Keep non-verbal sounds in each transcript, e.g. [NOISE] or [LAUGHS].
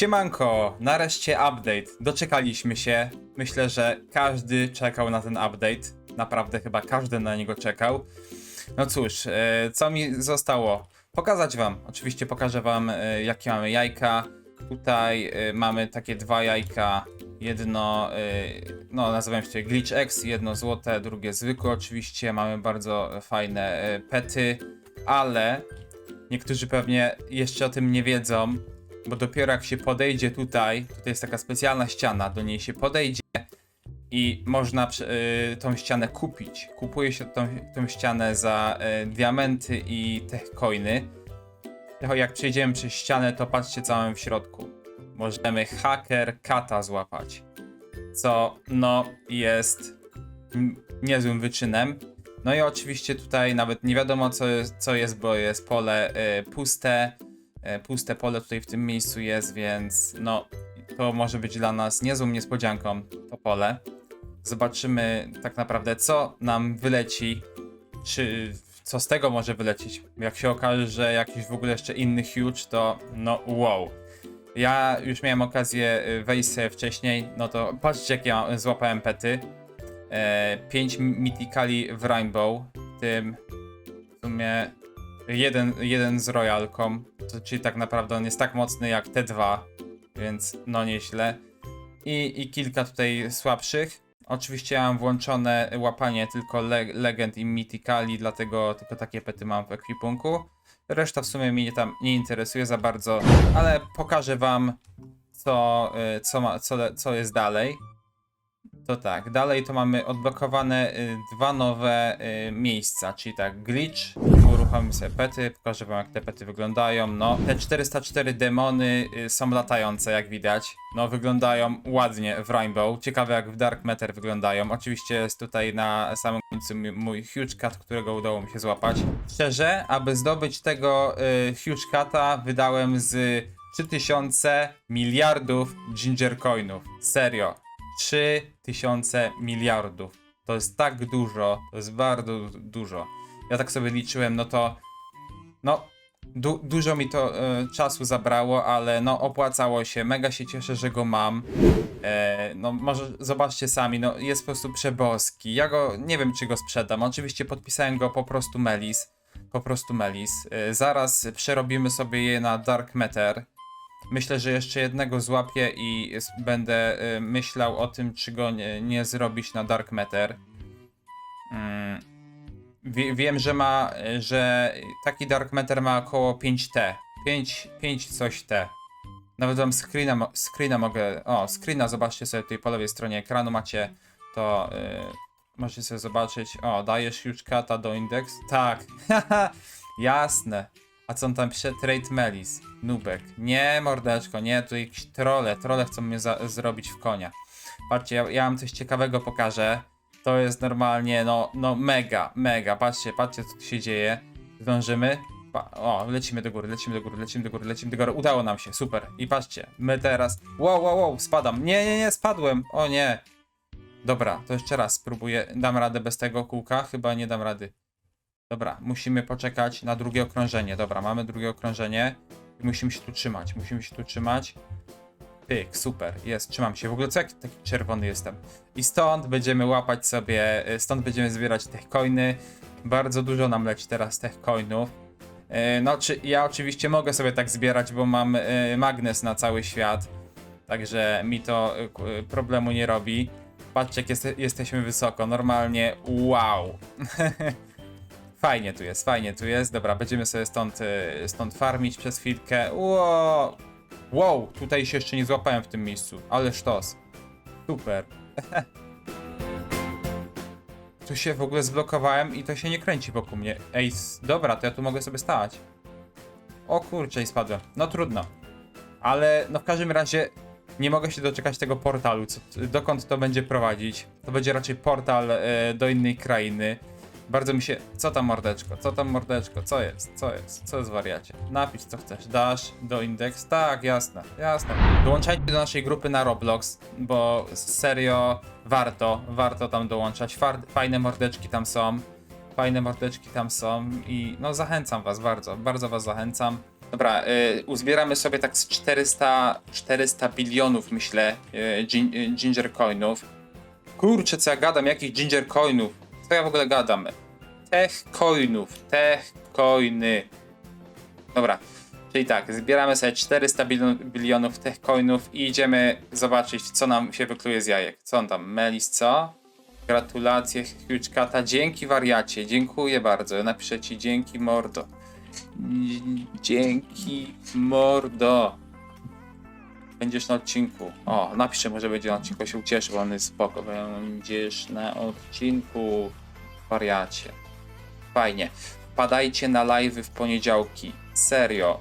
Siemanko, nareszcie update. Doczekaliśmy się. Myślę, że każdy czekał na ten update. Naprawdę chyba każdy na niego czekał. No cóż, e, co mi zostało? Pokazać wam. Oczywiście pokażę wam, e, jakie mamy jajka. Tutaj e, mamy takie dwa jajka. Jedno, no nazywam się Glitch X, jedno złote, drugie zwykłe oczywiście. Mamy bardzo fajne pety, ale niektórzy pewnie jeszcze o tym nie wiedzą, bo dopiero jak się podejdzie tutaj, tutaj jest taka specjalna ściana, do niej się podejdzie i można y, tą ścianę kupić. Kupuje się tą, tą ścianę za y, diamenty i te coiny. Jak przejdziemy przez ścianę, to patrzcie co mamy w środku. Możemy hacker kata złapać. Co no jest niezłym wyczynem. No i oczywiście tutaj nawet nie wiadomo co co jest bo jest pole y, puste. E, puste pole tutaj w tym miejscu jest, więc no to może być dla nas niezłą niespodzianką to pole. Zobaczymy tak naprawdę co nam wyleci, czy co z tego może wylecieć. Jak się okaże, że jakiś w ogóle jeszcze inny huge, to no wow. Ja już miałem okazję y, wejść sobie wcześniej, no to patrzcie jak ja złapałem pety. E, 5 Mythicali w Rainbow, w tym w sumie jeden, jeden z Royalką, to, czyli tak naprawdę on jest tak mocny jak te dwa, więc no nieźle. I, I kilka tutaj słabszych. Oczywiście ja mam włączone łapanie tylko le legend i mythicali, dlatego tylko takie pety mam w ekwipunku. Reszta w sumie mnie tam nie interesuje za bardzo, ale pokażę wam co, y, co, ma, co, co jest dalej. To tak, dalej to mamy odblokowane y, dwa nowe y, miejsca, czyli tak, glitch, uruchomimy sobie pety, pokażę wam jak te pety wyglądają, no. Te 404 demony y, są latające, jak widać, no wyglądają ładnie w Rainbow, ciekawe jak w Dark Matter wyglądają, oczywiście jest tutaj na samym końcu mój Huge Cat, którego udało mi się złapać. Szczerze, aby zdobyć tego y, Huge Cata wydałem z 3000 miliardów Ginger Coinów, serio. 3000 miliardów. To jest tak dużo, to jest bardzo du- dużo. Ja tak sobie liczyłem, no to. No, du- dużo mi to e, czasu zabrało, ale no opłacało się. Mega się cieszę, że go mam. E, no, może zobaczcie sami, no jest po prostu przeboski. Ja go nie wiem, czy go sprzedam. Oczywiście podpisałem go po prostu Melis. Po prostu Melis. E, zaraz przerobimy sobie je na Dark Matter. Myślę, że jeszcze jednego złapię i będę y, myślał o tym, czy go nie, nie zrobić na Dark Matter. Mm, wie, wiem, że ma, że taki Dark Matter ma około 5T. 5, 5 coś T. Nawet wam screena, screena mogę. O, screena zobaczcie sobie tutaj po lewej stronie ekranu macie. To y, możecie sobie zobaczyć. O, dajesz już kata do indeks? Tak. [LAUGHS] Jasne. A co on tam pisze? Trade Melis. Nubek. Nie, mordeczko, nie, tu jakieś trole. Trole chcą mnie zrobić w konia. Patrzcie, ja, ja wam coś ciekawego pokażę. To jest normalnie, no, no mega, mega. Patrzcie, patrzcie co tu się dzieje. Zdążymy. Pa o, lecimy do góry, lecimy do góry, lecimy do góry, lecimy do góry. Udało nam się, super. I patrzcie, my teraz... Wow, wow, wow, spadam. Nie, nie, nie, spadłem. O nie. Dobra, to jeszcze raz spróbuję. Dam radę bez tego kółka? Chyba nie dam rady. Dobra, musimy poczekać na drugie okrążenie. Dobra, mamy drugie okrążenie i musimy się tu trzymać. Musimy się tu trzymać. Pyk, super, jest, trzymam się. W ogóle co jak taki czerwony jestem? I stąd będziemy łapać sobie, y, stąd będziemy zbierać te coiny. Bardzo dużo nam leci teraz tych coinów. Y, No, czy ja oczywiście mogę sobie tak zbierać, bo mam y, magnes na cały świat. Także mi to problemu nie robi. Patrzcie, jak jest, jesteśmy wysoko. Normalnie wow. [LAUGHS] Fajnie tu jest, fajnie tu jest. Dobra, będziemy sobie stąd, y, stąd farmić przez chwilkę. Wow, wow, tutaj się jeszcze nie złapałem w tym miejscu, ale sztos. Super. [LAUGHS] tu się w ogóle zblokowałem i to się nie kręci wokół mnie. Ej, dobra, to ja tu mogę sobie stać. O kurczę, i spadłem. No trudno. Ale no w każdym razie nie mogę się doczekać tego portalu. Co, dokąd to będzie prowadzić? To będzie raczej portal e, do innej krainy. Bardzo mi się. Co tam mordeczko? Co tam mordeczko? Co jest? Co jest? Co jest wariacie? Napisz co chcesz. Dash do indeks? Tak, jasne, jasne. Dołączajcie do naszej grupy na Roblox, bo serio warto, warto tam dołączać. Fajne mordeczki tam są. Fajne mordeczki tam są i no zachęcam was bardzo, bardzo was zachęcam. Dobra, y, uzbieramy sobie tak z 400, 400 bilionów, myślę, y, gin, y, ginger coinów. Kurczę, co ja gadam, jakich ginger coinów? Co ja w ogóle gadam? Tech coinów, tech coiny. Dobra, czyli tak, zbieramy sobie 400 bilion, bilionów tech coinów i idziemy zobaczyć, co nam się wykluje z jajek. Co on tam? Melis, co? Gratulacje, Huge Kata. Dzięki wariacie, dziękuję bardzo. Napiszę ci dzięki mordo. Dzięki mordo. Będziesz na odcinku. O, napiszę może będzie na odcinku, się ucieszy, bo on jest spoko. Będziesz na odcinku, wariacie. Fajnie. Wpadajcie na live'y w poniedziałki. Serio.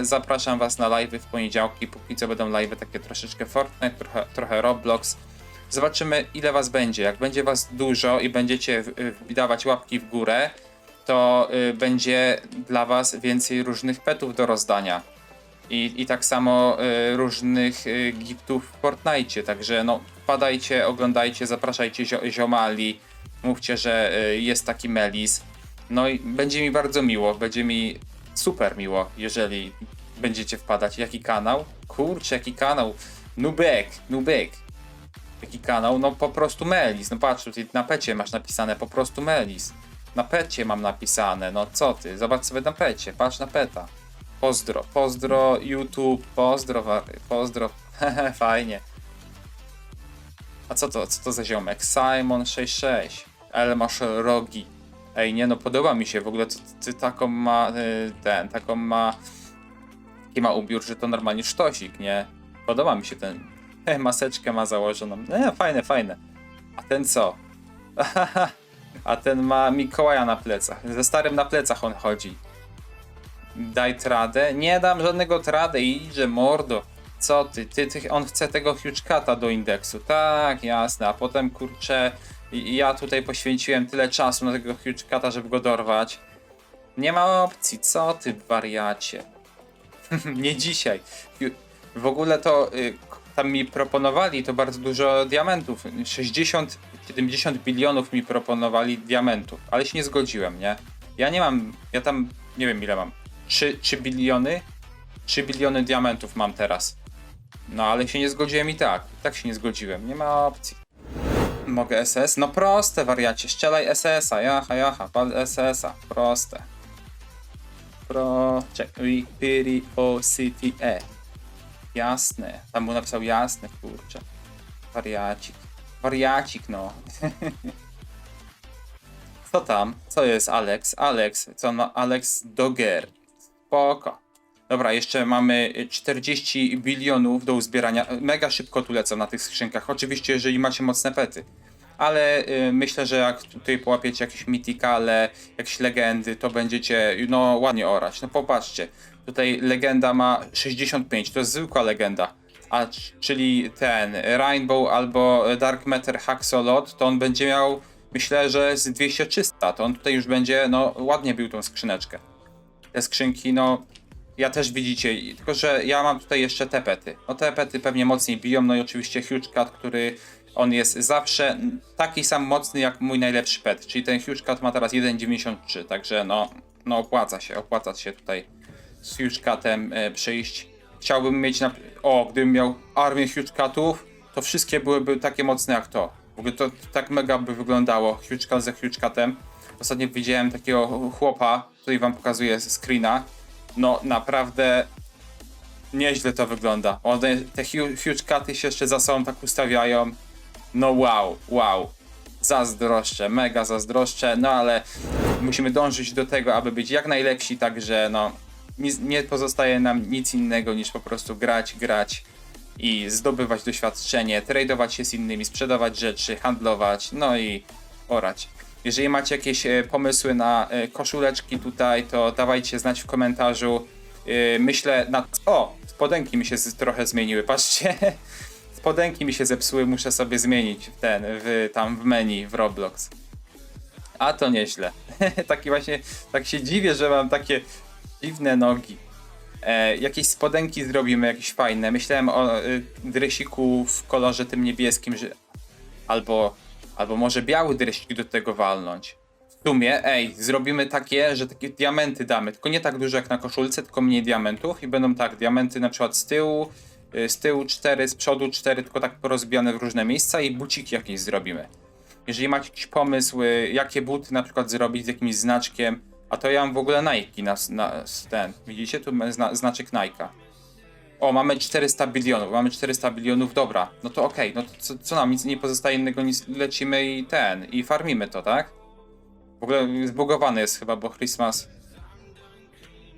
Zapraszam was na live'y w poniedziałki. Póki co będą live'y takie troszeczkę Fortnite, trochę, trochę Roblox. Zobaczymy ile was będzie. Jak będzie was dużo i będziecie dawać łapki w górę, to y, będzie dla was więcej różnych petów do rozdania. I, i tak samo y, różnych y, giftów w Fortnite. Także no, wpadajcie, oglądajcie, zapraszajcie zio ziomali, mówcie, że jest taki Melis. No i będzie mi bardzo miło, będzie mi super miło, jeżeli będziecie wpadać. Jaki kanał? Kurczę, jaki kanał? Nubek, Nubek. Jaki kanał? No po prostu Melis. No patrz, tutaj na pecie masz napisane po prostu Melis. Na pecie mam napisane, no co ty? Zobacz sobie na pecie, patrz na peta. Pozdro, pozdro YouTube, pozdro, pozdro, [LAUGHS] fajnie. A co to, co to za ziomek? Simon66, ale masz rogi. Ej, nie no, podoba mi się w ogóle, ty, ty taką ma, y, ten, taką ma, taki ma ubiór, że to normalnie sztosik, nie? Podoba mi się ten, [LAUGHS] maseczkę ma założoną, nie, fajne, fajne. A ten co? [LAUGHS] A ten ma Mikołaja na plecach, ze starym na plecach on chodzi. Daj tradę? Nie dam żadnego tradę, idzie mordo. Co ty? ty, ty on chce tego huge cata do indeksu. Tak, jasne. A potem kurczę, ja tutaj poświęciłem tyle czasu na tego huge żeby go dorwać. Nie ma opcji, co ty wariacie? [LAUGHS] Nie dzisiaj. W ogóle to y, tam mi proponowali to bardzo dużo diamentów. 60, 70 bilionów mi proponowali diamentów, ale się nie zgodziłem, nie? Ja nie mam, ja tam nie wiem ile mam. 3, 3 biliony? 3 biliony diamentów mam teraz. No ale się nie zgodziłem i tak. I tak się nie zgodziłem. Nie ma opcji. Mogę SS? No proste wariacie. Strzelaj SS-a. Jaha, jaha. Pal SS-a. Proste. Pro... Czekaj. Piri o city e. Jasne. Tam mu napisał jasne, kurczę. Wariacik. Wariacik, no. [LAUGHS] Co tam? Co jest Alex? Alex. Co on ma? Alex Dogger. Spoko. Dobra, jeszcze mamy y, 40 bilionów do uzbierania. Mega szybko tu lecą na tych skrzynkach. Oczywiście, jeżeli macie mocne pety. Ale y, myślę, że jak tutaj połapiecie jakieś mitikale, jakieś legendy, to będziecie no ładnie orać. No popatrzcie, tutaj legenda ma 65, to jest zwykła legenda. A czyli ten Rainbow albo Dark Matter Haxolot, to on będzie miał myślę, że z 200-300, to on tutaj już będzie no ładnie bił tą skrzyneczkę. Te skrzynki, no ja też widzicie, tylko że ja mam tutaj jeszcze te pety. No te pety pewnie mocniej biją, no i oczywiście Huge Cat, który on jest zawsze taki sam mocny jak mój najlepszy pet, czyli ten Huge Cat ma teraz 1,93, także no, no opłaca się, opłaca się tutaj z Huge Catem e, przyjść. Chciałbym mieć na... O, gdybym miał armię Huge Catów, to wszystkie byłyby takie mocne jak to. W ogóle to tak mega by wyglądało Huge Cat ze Huge Catem. Ostatnio widziałem takiego chłopa, tutaj wam pokazuję screena. No naprawdę nieźle to wygląda. One, te hu- huge katy się jeszcze za sobą tak ustawiają. No wow, wow. Zazdroszczę, mega zazdroszczę, no ale musimy dążyć do tego, aby być jak najlepsi, także no nic- nie pozostaje nam nic innego niż po prostu grać, grać i zdobywać doświadczenie, tradować się z innymi, sprzedawać rzeczy, handlować, no i orać. Jeżeli macie jakieś e, pomysły na e, koszuleczki tutaj, to dawajcie znać w komentarzu. E, Myślę nad... O! Spodenki mi się trochę zmieniły, patrzcie. [LAUGHS] Spodenki mi się zepsuły, muszę sobie zmienić w ten, w, tam w menu w Roblox. A to nieźle. [LAUGHS] Taki właśnie, tak się dziwię, że mam takie dziwne nogi. E, jakieś spodenki zrobimy, jakieś fajne. Myślałem o y, dresiku w kolorze tym niebieskim, że albo, albo może biały dresik do tego walnąć. W sumie, ej, zrobimy takie, że takie diamenty damy, tylko nie tak dużo jak na koszulce, tylko mniej diamentów i będą tak, diamenty na przykład z tyłu, y, z tyłu 4, z przodu 4, tylko tak porozbijane w różne miejsca i buciki jakieś zrobimy. Jeżeli macie jakiś pomysł, y, jakie buty na przykład zrobić z jakimś znaczkiem, a to ja mam w ogóle Nike na, na ten, widzicie, tu zna, znaczek Nike'a. O, mamy 400 bilionów, mamy 400 bilionów, dobra, no to okej, no to co, co nam nic nie pozostaje innego niż lecimy i ten, i farmimy to, tak? W ogóle zbugowany jest chyba, bo Christmas...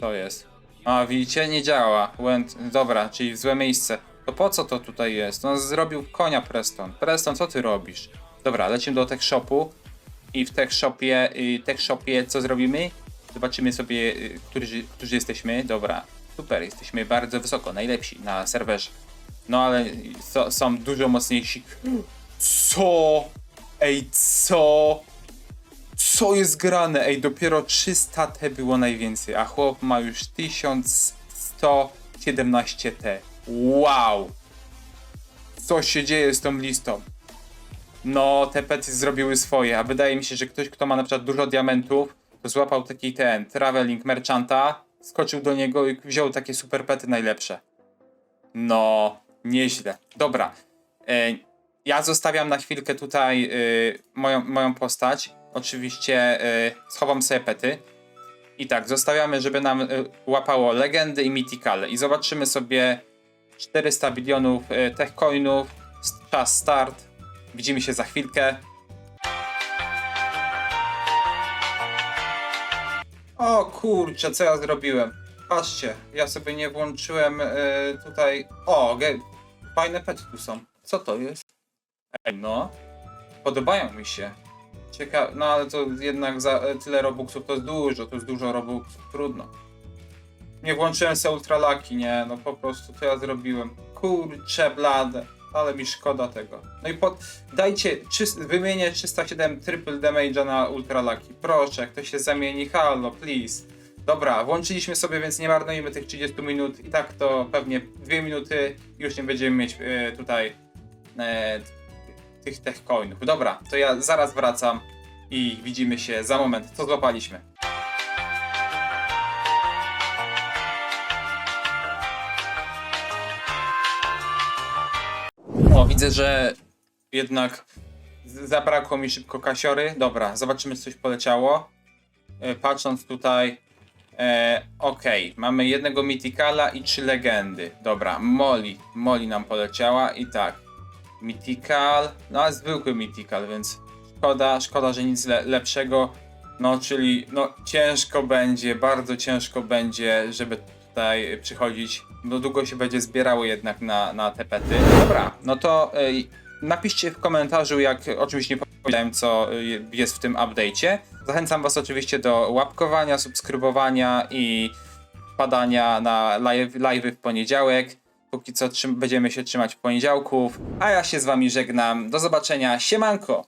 Co jest? A, widzicie? Nie działa. Went... Dobra, czyli w złe miejsce. To po co to tutaj jest? No zrobił konia Preston. Preston, co ty robisz? Dobra, lecimy do tech shopu i w tech shopie, tech shopie co zrobimy? Zobaczymy sobie, y, którzy, którzy jesteśmy. Dobra, super, jesteśmy bardzo wysoko, najlepsi na serwerze. No ale so, są dużo mocniejsi. Co? Ej, co? Co jest grane? Ej, dopiero 300 T było najwięcej, a chłop ma już 1117 T. Wow! Co się dzieje z tą listą? No, te pety zrobiły swoje, a wydaje mi się, że ktoś, kto ma na przykład dużo diamentów, to złapał taki ten traveling merchanta, skoczył do niego i wziął takie super pety najlepsze. No, nieźle. Dobra. E, ja zostawiam na chwilkę tutaj y, moją, moją postać. Oczywiście y, schowam sobie pety. I tak, zostawiamy, żeby nam łapało legendy i mythicale. I zobaczymy sobie 400 bilionów tech coinów. Czas start. Widzimy się za chwilkę. O kurczę, co ja zrobiłem? Patrzcie, ja sobie nie włączyłem y, tutaj. O, ge... fajne pety tu są. Co to jest? Ej, no. Podobają mi się. Ciekawe, no ale to jednak za e, tyle robuxów to jest dużo, to jest dużo robuxów, trudno. Nie włączyłem se ultralaki, nie, no po prostu to ja zrobiłem. Kurcze blade, ale mi szkoda tego. No i pod, dajcie, czyst, wymienię 307 triple damage'a na ultralaki. Proszę, jak to się zamieni, halo, please. Dobra, włączyliśmy sobie, więc nie marnujmy tych 30 minut. I tak to pewnie 2 minuty już nie będziemy mieć e, tutaj e, tych tech coinów. Dobra, to ja zaraz wracam i widzimy się za moment. Co złapaliśmy? Widzę, że jednak zabrakło mi szybko kasiory. Dobra, zobaczymy, czy coś poleciało. E, patrząc tutaj. E, Okej, mamy jednego Mythicala i trzy legendy. Dobra, Molly. Molly nam poleciała i tak. Mythical, no a zwykły Mythical, więc szkoda, szkoda, że nic le lepszego. No, czyli no ciężko będzie, bardzo ciężko będzie, żeby tutaj przychodzić. No długo się będzie zbierało jednak na, na te pety. Dobra, no to ej, napiszcie w komentarzu, jak oczywiście nie powiedziałem, co y, jest w tym update'cie. Zachęcam was oczywiście do łapkowania, subskrybowania i wpadania na live, w poniedziałek. Póki co będziemy się trzymać w poniedziałków. A ja się z wami żegnam. Do zobaczenia. Siemanko!